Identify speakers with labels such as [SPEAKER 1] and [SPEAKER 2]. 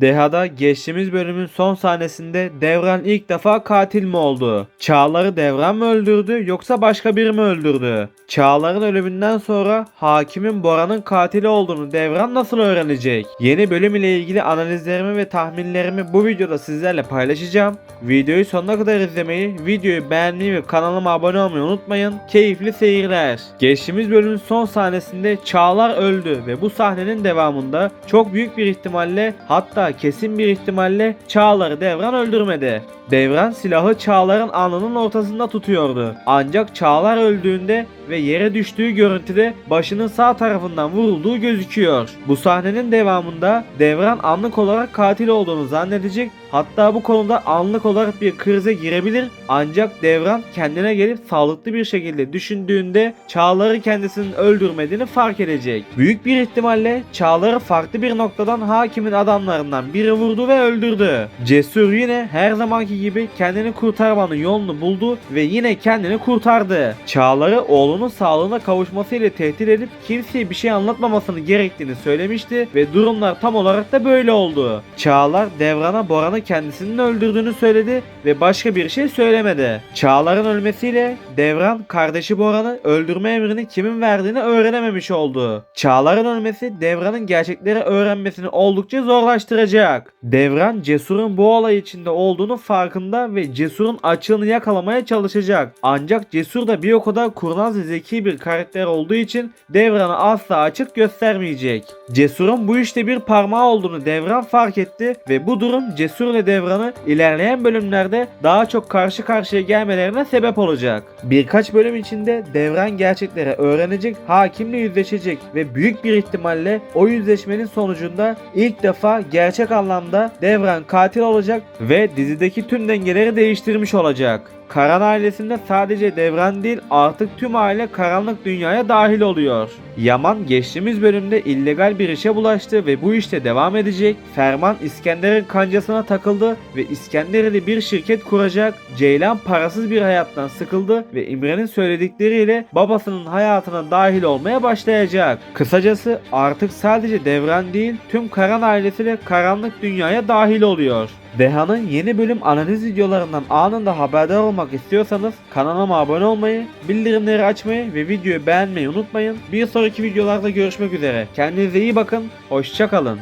[SPEAKER 1] Deha'da geçtiğimiz bölümün son sahnesinde Devran ilk defa katil mi oldu? Çağlar'ı Devran mı öldürdü yoksa başka biri mi öldürdü? Çağlar'ın ölümünden sonra hakimin Bora'nın katili olduğunu Devran nasıl öğrenecek? Yeni bölüm ile ilgili analizlerimi ve tahminlerimi bu videoda sizlerle paylaşacağım. Videoyu sonuna kadar izlemeyi, videoyu beğenmeyi ve kanalıma abone olmayı unutmayın. Keyifli seyirler. Geçtiğimiz bölümün son sahnesinde Çağlar öldü ve bu sahnenin devamında çok büyük bir ihtimalle hatta kesin bir ihtimalle Çağlar'ı Devran öldürmedi. Devran silahı Çağlar'ın alnının ortasında tutuyordu. Ancak Çağlar öldüğünde ve yere düştüğü görüntüde başının sağ tarafından vurulduğu gözüküyor. Bu sahnenin devamında Devran anlık olarak katil olduğunu zannedecek hatta bu konuda anlık olarak bir krize girebilir ancak Devran kendine gelip sağlıklı bir şekilde düşündüğünde Çağlar'ı kendisinin öldürmediğini fark edecek. Büyük bir ihtimalle Çağlar'ı farklı bir noktadan hakimin adamlarından biri vurdu ve öldürdü. Cesur yine her zamanki gibi kendini kurtarmanın yolunu buldu ve yine kendini kurtardı. Çağlar'ı oğlunun sağlığına kavuşmasıyla tehdit edip kimseye bir şey anlatmamasını gerektiğini söylemişti ve durumlar tam olarak da böyle oldu. Çağlar Devran'a Boran'ı kendisinin öldürdüğünü söyledi ve başka bir şey söylemedi. Çağlar'ın ölmesiyle Devran kardeşi Boran'ı öldürme emrini kimin verdiğini öğrenememiş oldu. Çağlar'ın ölmesi Devran'ın gerçekleri öğrenmesini oldukça zorlaştıracak. Devran Cesur'un bu olay içinde olduğunu farkında ve Cesur'un açığını yakalamaya çalışacak. Ancak Cesur da bir o kadar kurnaz ve zeki bir karakter olduğu için Devran'ı asla açık göstermeyecek. Cesur'un bu işte bir parmağı olduğunu Devran fark etti ve bu durum Cesur ile Devran'ı ilerleyen bölümlerde daha çok karşı karşıya gelmelerine sebep olacak. Birkaç bölüm içinde Devran gerçekleri öğrenecek, hakimle yüzleşecek ve büyük bir ihtimalle o yüzleşmenin sonucunda ilk defa gerçek anlamda Devran katil olacak ve dizideki tüm dengeleri değiştirmiş olacak. Karan ailesinde sadece Devran değil artık tüm aile karanlık dünyaya dahil oluyor. Yaman geçtiğimiz bölümde illegal bir işe bulaştı ve bu işte devam edecek. Ferman İskender'in kancasına takıldı ve İskender'li bir şirket kuracak. Ceylan parasız bir hayattan sıkıldı ve İmre'nin söyledikleriyle babasının hayatına dahil olmaya başlayacak. Kısacası artık sadece Devran değil tüm Karan ailesi de karanlık dünyaya dahil oluyor. Deha'nın yeni bölüm analiz videolarından anında haberdar olmak istiyorsanız kanalıma abone olmayı, bildirimleri açmayı ve videoyu beğenmeyi unutmayın. Bir sonraki videolarda görüşmek üzere. Kendinize iyi bakın, hoşçakalın.